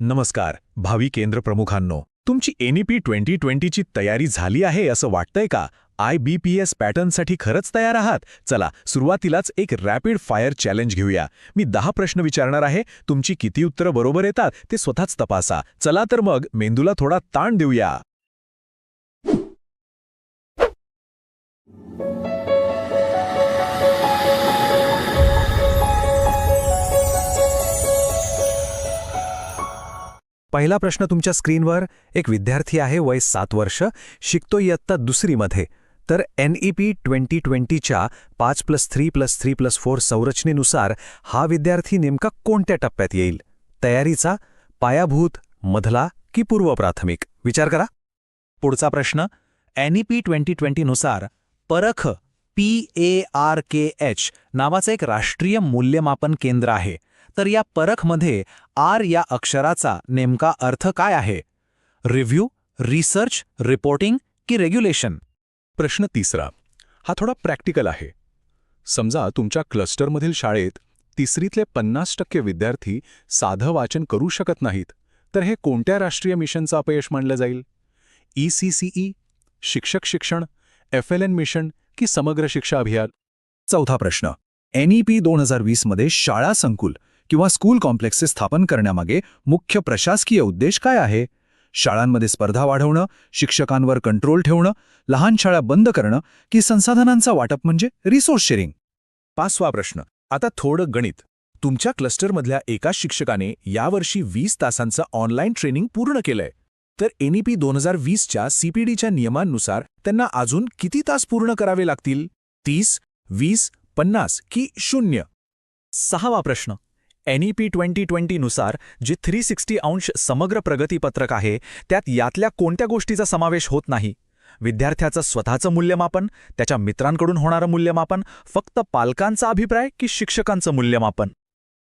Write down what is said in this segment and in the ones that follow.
नमस्कार भावी केंद्र प्रमुखांनो. तुमची एनईपी ट्वेंटी ट्वेंटीची तयारी झाली आहे असं वाटतंय का? आय बी पी एस पॅटर्नसाठी खरंच तयार आहात? चला सुरुवातीलाच एक रॅपिड फायर चॅलेंज घेऊया. मी दहा प्रश्न विचारणार आहे. तुमची किती उत्तरं बरोबर येतात ते स्वतःच तपासा. चला तर मग मेंदूला थोडा ताण देऊया. पहिला प्रश्न तुमच्या स्क्रीनवर एक विद्यार्थी आहे वय सात वर्ष शिकतो इयत्ता दुसरीमध्ये. तर एन ई पी ट्वेंटी ट्वेंटीच्या पाच plus three plus three plus four संरचनेनुसार हा विद्यार्थी नेमका कोणत्या टप्प्यात येईल? तयारीचा पायाभूत मधला की पूर्व प्राथमिक? विचार करा. पुढचा प्रश्न N E P twenty ट्वेंटीनुसार Parakh P A R K H नावाचं एक राष्ट्रीय मूल्यमापन केंद्र आहे. तर या परखमध्ये आर या अक्षराचा नेमका अर्थ काय आहे? रिव्ह्यू रिसर्च रिपोर्टिंग की रेग्युलेशन? प्रश्न तिसरा. हा थोडा प्रॅक्टिकल आहे. समजा तुमच्या क्लस्टरमधील शाळेत तिसरीतले पन्नास टक्के विद्यार्थी साधं वाचन करू शकत नाहीत तर हे कोणत्या राष्ट्रीय मिशनचं अपयश मानलं जाईल? ई सी सी ई शिक्षक शिक्षण एफ एल एन मिशन की समग्र शिक्षा अभियान? चौथा प्रश्न. एनईपी दोन हजार वीसमध्ये शाळा संकुल किंवा स्कूल कॉम्प्लेक्सेस स्थापन करण्यामागे मुख्य प्रशासकीय उद्देश काय आहे? शाळांमध्ये स्पर्धा वाढवणं शिक्षकांवर कंट्रोल ठेवणं लहान शाळा बंद करणं की संसाधनांचा वाटप म्हणजे रिसोर्स शेअरिंग पाचवा प्रश्न. आता थोडं गणित. तुमच्या क्लस्टरमधल्या एका शिक्षकाने यावर्षी वीस तासांचं ऑनलाईन ट्रेनिंग पूर्ण केलंय. तर एनईपी दोन हजार वीसच्या सीपीडीच्या नियमांनुसार त्यांना अजून किती तास पूर्ण करावे लागतील? तीस वीस पन्नास की शून्य? सहावा प्रश्न. एनईपी ट्वेंटी ट्वेंटीनुसार जे थ्री सिक्स्टी अंश समग्र प्रगतीपत्रक आहे त्यात यातल्या कोणत्या गोष्टीचा समावेश होत नाही? विद्यार्थ्याचं स्वतःचं मूल्यमापन त्याच्या मित्रांकडून होणारं मूल्यमापन फक्त पालकांचा अभिप्राय की शिक्षकांचं मूल्यमापन?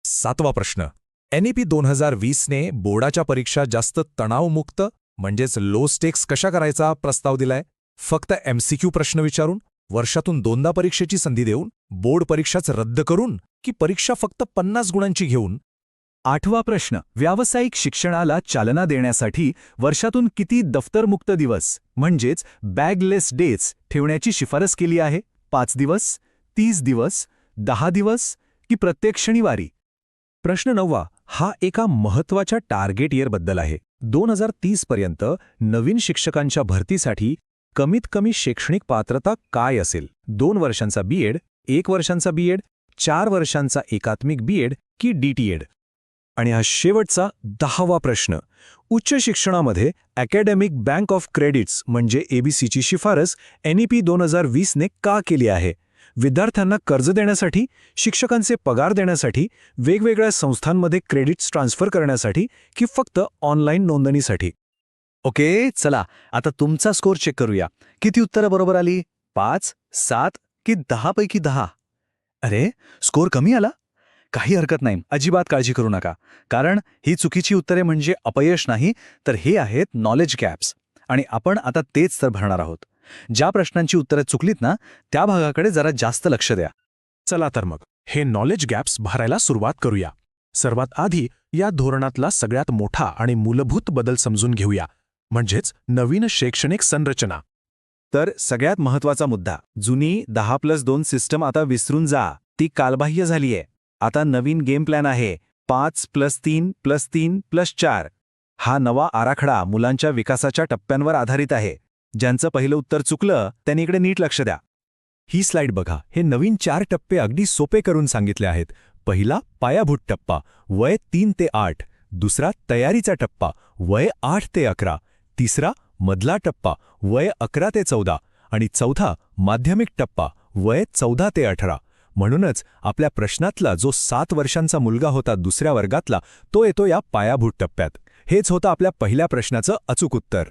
सातवा प्रश्न. एनईपी दोन हजार वीसने बोर्डाच्या परीक्षा जास्त तणावमुक्त म्हणजेच लो स्टेक्स कशा करायचा प्रस्ताव दिलाय? फक्त एमसीक्यू प्रश्न विचारून वर्षातून दोनदा परीक्षेची संधी देऊन बोर्ड परीक्षाच रद्द करून की परीक्षा फक्त पन्नास गुणांची घेऊन? आठवा प्रश्न. व्यावसायिक शिक्षणाला चालना देण्यासाठी वर्षातून किती दफ्तरमुक्त दिवस म्हणजेच बॅगलेस डेज ठेवण्याची शिफारस केली आहे? पाच दिवस तीस दिवस दहा दिवस की प्रत्येक शनिवारी? प्रश्न नववा. हा एका महत्त्वाच्या टार्गेट इयरबद्दल आहे. दोन हजार तीस पर्यंत नवीन शिक्षकांच्या भरतीसाठी कमीत कमी शैक्षणिक पात्रता काय असेल? दोन वर्षांचा बीएड एक वर्षांचा बीएड चार वर्षांचा एकात्मिक बीएड की डीटीएड आणि हा शेवटचा दहावा प्रश्न. उच्च शिक्षणामध्ये अकॅडमिक बँक ऑफ क्रेडिट्स म्हणजे एबीसीची शिफारस एनईपी दोन हजार वीसने का केली आहे? विद्यार्थ्यांना कर्ज देण्यासाठी शिक्षकांचे पगार देण्यासाठी वेगवेगळ्या संस्थांमध्ये क्रेडिट्स ट्रान्स्फर करण्यासाठी की फक्त ऑनलाईन नोंदणीसाठी? ओके चला आता तुमचा स्कोर चेक करूया. किती उत्तरं बरोबर आली? पाच सात की दहापैकी दहा? अरे स्कोर कमी आला? काही हरकत नाही. अजिबात काळजी करू नका. कारण ही चुकीची उत्तरे म्हणजे अपयश नाही तर हे आहेत नॉलेज गॅप्स आणि आपण आता तेच तर भरणार आहोत. ज्या प्रश्नांची उत्तरं चुकलीत ना त्या भागाकडे जरा जास्त लक्ष द्या. चला तर मग हे नॉलेज गॅप्स भरायला सुरुवात करूया. सर्वात आधी या धोरणातला सगळ्यात मोठा आणि मूलभूत बदल समजून घेऊया. म्हणजेच नवीन शैक्षणिक संरचना. तर सगळ्यात महत्त्वाचा मुद्दा जुनी दहा प्लस दोन सिस्टम आता विसरून जा ती कालबाह्य झालीय. आता नवीन गेम प्लॅन आहे पाच प्लस तीन प्लस तीन प्लस चार. हा नवा आराखडा मुलांच्या विकासाच्या टप्प्यांवर आधारित आहे. ज्यांचं पहिलं उत्तर चुकलं त्यांनी इकडे नीट लक्ष द्या. ही स्लाइड बघा हे नवीन चार टप्पे अगदी सोपे करून सांगितले आहेत. पहिला पायाभूत टप्पा वय तीन ते आठ. दुसरा तयारीचा टप्पा वय आठ ते अकरा. तिसरा मधला टप्पा वय अकरा ते चौदा आणि चौथा माध्यमिक टप्पा वय चौदा ते अठरा. म्हणूनच आपल्या प्रश्नातला जो सात वर्षांचा मुलगा होता दुसऱ्या वर्गातला तो येतो या पायाभूत टप्प्यात. हेच होतं आपल्या पहिल्या प्रश्नाचं अचूक उत्तर.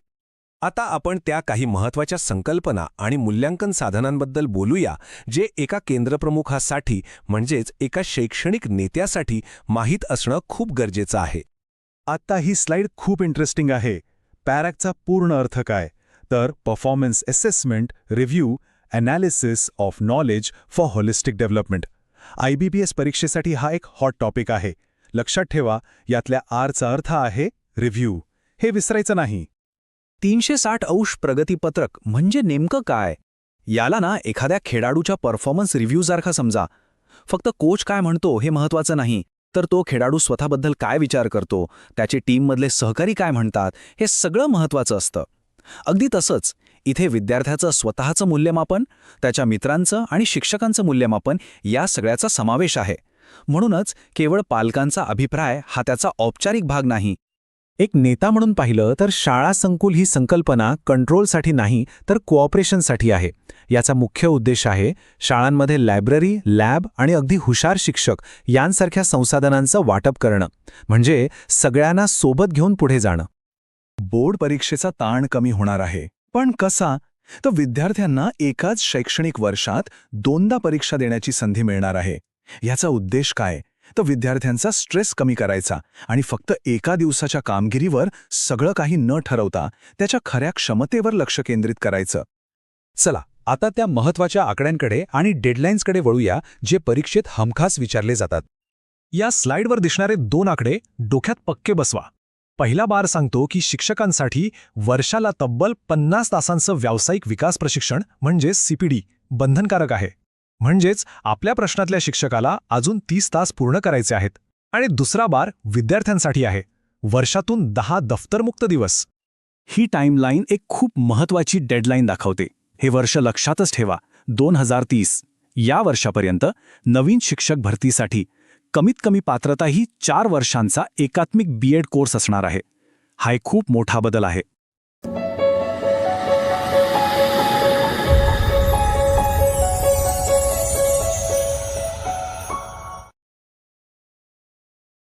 आता आपण त्या काही महत्त्वाच्या संकल्पना आणि मूल्यांकन साधनांबद्दल बोलूया जे एका केंद्रप्रमुखासाठी म्हणजेच एका शैक्षणिक नेत्यासाठी माहीत असणं खूप गरजेचं आहे. आता ही स्लाईड खूप इंटरेस्टिंग आहे. पॅरॅकचा पूर्ण अर्थ काय? तर performance assessment review analysis of knowledge for holistic development I B B S परीक्षेसाठी हा एक हॉट टॉपिक आहे. लक्षात ठेवा यातल्या आरचा अर्थ आहे रिव्ह्यू हे विसरायचं नाही. तीनशे साठ अंश प्रगतीपत्रक म्हणजे नेमकं काय? याला ना एखाद्या खेळाडूच्या परफॉर्मन्स रिव्ह्यूसारखा समजा. फक्त कोच काय म्हणतो हे महत्वाचं नाही. तर तो खेळाडू स्वतःबद्दल काय विचार करतो? त्याचे टीममधले सहकारी काय म्हणतात? हे सगळं महत्वाचं असतं. अगदी तसंच इथे विद्यार्थ्याचं स्वतःचं मूल्यमापन त्याच्या मित्रांचं आणि शिक्षकांचं मूल्यमापन या सगळ्याचा समावेश आहे. म्हणूनच केवळ पालकांचा अभिप्राय हा त्याचा औपचारिक भाग नाही. एक नेता म्हणून पाहिलं तर शाळा संकुल ही संकल्पना कंट्रोलसाठी नाही तर कोऑपरेशनसाठी आहे. याचा मुख्य उद्देश आहे शाळांमध्ये लायब्ररी लॅब आणि अगदी हुशार शिक्षक यांसारख्या संसाधनांचं वाटप करणं म्हणजे सगळ्यांना सोबत घेऊन पुढे जाणं. बोर्ड परीक्षेचा ताण कमी होणार आहे. पण कसा? तर विद्यार्थ्यांना एकाच शैक्षणिक वर्षात दोनदा परीक्षा देण्याची संधी मिळणार आहे. याचा उद्देश काय? तर विद्यार्थ्यांचा स्ट्रेस कमी करायचा आणि फक्त एका दिवसाच्या कामगिरीवर सगळं काही न ठरवता त्याच्या खऱ्या क्षमतेवर लक्ष केंद्रित करायचं. चला आता त्या महत्त्वाच्या आकड्यांकडे आणि डेडलाईन्सकडे वळूया जे परीक्षेत हमखास विचारले जातात. या स्लाइडवर दिसणारे दोन आकडे डोक्यात पक्के बसवा. पहिला बार सांगतो की शिक्षकांसाठी वर्षाला तब्बल पन्नास तासांचं व्यावसायिक विकास प्रशिक्षण म्हणजे सीपीडी बंधनकारक आहे. म्हणजेच आपल्या प्रश्नातल्या शिक्षकाला अजून तीस तास पूर्ण करायचे आहेत. आणि दुसरा बार विद्यार्थ्यांसाठी आहे. वर्षातून दहा दफ्तरमुक्त दिवस. ही टाईमलाईन एक खूप महत्वाची डेडलाईन दाखवते. हे वर्ष लक्षातच ठेवा. दोन हजार तीस. या वर्षापर्यंत नवीन शिक्षक भरतीसाठी कमीत कमी पात्रता ही चार वर्षांचा एकात्मिक बीएड कोर्स असणार आहे. हा एक खूप मोठा बदल आहे.